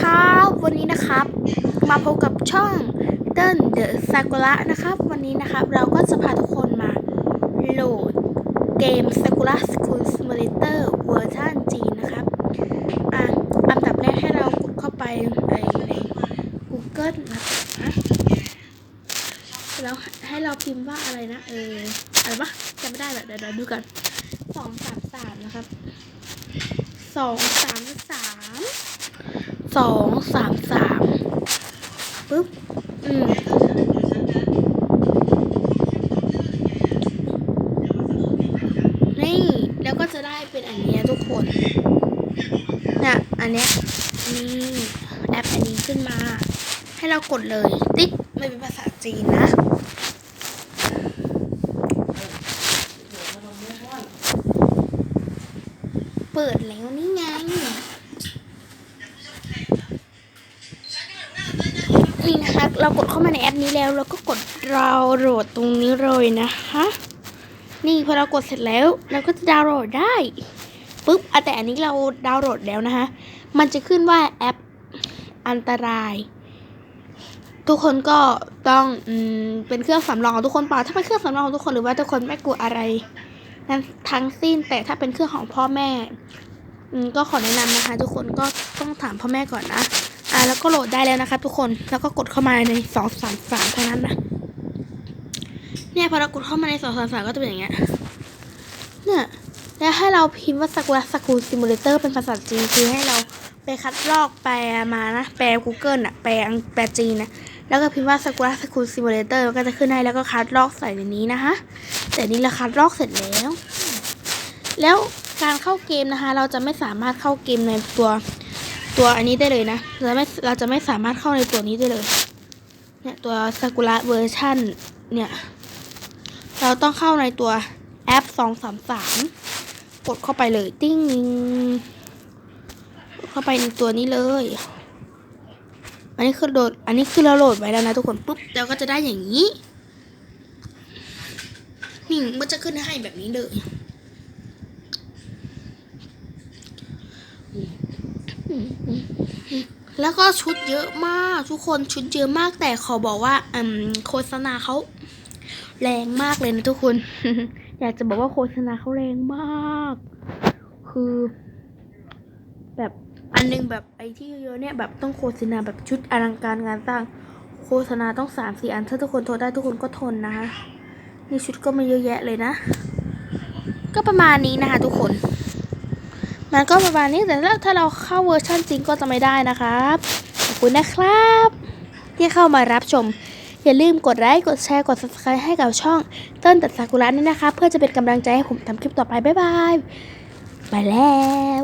ครับ วันนี้นะครับ มาพบกับช่องเติ้ลเดอะซากุระนะครับ วันนี้นะครับเราก็จะพาทุกคนมาโหลดเกม Sakura School Simulator เวอร์ชันจีนนะครับอะอันดับแรกให้เรากดเข้าไปในใน Google นะครับแล้วให้เราพิมพ์ว่าอะไรนะเอออะไรปะจำไม่ได้แบบเดี๋ยวดูกันสองสามสามนะครับสองสามสาม สองสามสามปึ๊บ อืมนี่แล้วก็จะได้เป็นอันเนี้ยทุกคนเนี่ยอันเนี้ยนี่แอปอันนี้ขึ้นมา ให้เรากดเลย ติ๊กไม่เป็นภาษาจีนนะเปิดแล้วนี่ไง เรากดเข้ามาในแอปนี้แล้วเราก็กดเราโหลดตรงนี้เลยนะคะนี่พอเรากดเสร็จแล้วเราก็จะดาวน์โหลดได้ปุ๊บอะแต่อันนี้เราดาวน์โหลดแล้วนะคะมันจะขึ้นว่าแอปอันตราย ทุกคนก็ต้องอเป็นเครื่องสำรองของทุกคนเปล่าถ้าเป็นเครื่องสำรองของทุกคนหรือว่าทุกคนไม่กลัวอะไรนั้นทั้งสิ้นแต่ถ้าเป็นเครื่องของพ่อแม่อืก็ขอแนะนำนะคะ ทุกคนก็ต้องถามพ่อแม่ก่อนนะ อ่าแล้วก็โหลดได้แล้วนะคะทุกคนแล้วก็กดเข้ามาในสองสามสามเท่านั้นนะเนี่ยพอเรากดเข้ามาในสองสามสามก็จะเป็นอย่างเงี้ยเนี่ยแล้วให้เราพิมพ์ว่าสักุระสกูลซิมูเลเตอร์เป็นภาษาจีนคือให้เราไปคัดลอกแปลมานะ แปล Google อะแปลอังแปลจีนนะแล้วก็พิมพ์ว่าสกุระสกูลซิมูเลเตอร์ก็จะขึ้นให้แล้วก็คัดลอกใส่ในนี้นะคะแต่นี่เราคัดลอกเสร็จแล้ว แล้วการเข้าเกมนะคะ เราจะไม่สามารถเข้าเกมในตัว ตัวอันนี้ได้เลยนะเราไม่เราจะไม่สามารถเข้าในตัวนี้ได้เลยเนี่ยตัวซากุระเวอร์ชันเนี่ยเราต้องเข้าในตัวแอปสองสามสามกดเข้าไปเลย ติ้งเข้าไปในตัวนี้เลย อันนี้คือโหลด อันนี้คือเราโหลดไว้แล้วนะทุกคนปุ๊บเราก็จะได้อย่างนี้นี่มันจะขึ้นให้แบบนี้เลย แล้วก็ชุดเยอะมากทุกคนชุดเยอะมากแต่ขอบอกว่าอืมโฆษณาเขาแรงมากเลยนะทุกคน อยากจะบอกว่าโฆษณาเขาแรงมาก คือ แบบอันนึงแบบไอ้ที่เยอะเนี่ยแบบต้องโฆษณาแบบชุดอลังการงานสร้าง โฆษณาต้องสามสี่อันถ้าทุกคนทนได้ทุกคนก็ทนนะคะนี่ชุดก็ไม่เยอะแยะเลยนะ ก็ประมาณนี้นะคะทุกคน มันก็ประมาณนี้แต่ถ้าถ้าเราเข้าเวอร์ชันจริงก็จะไม่ได้นะครับ ขอบคุณนะครับ ที่เข้ามารับชม อย่าลืมกดไลค์กดแชร์กด subscribe ให้กับช่องเต้นตัดซากุระนี่นะคะ เพื่อจะเป็นกำลังใจให้ผมทำคลิปต่อไป บ๊ายบาย ไปแล้ว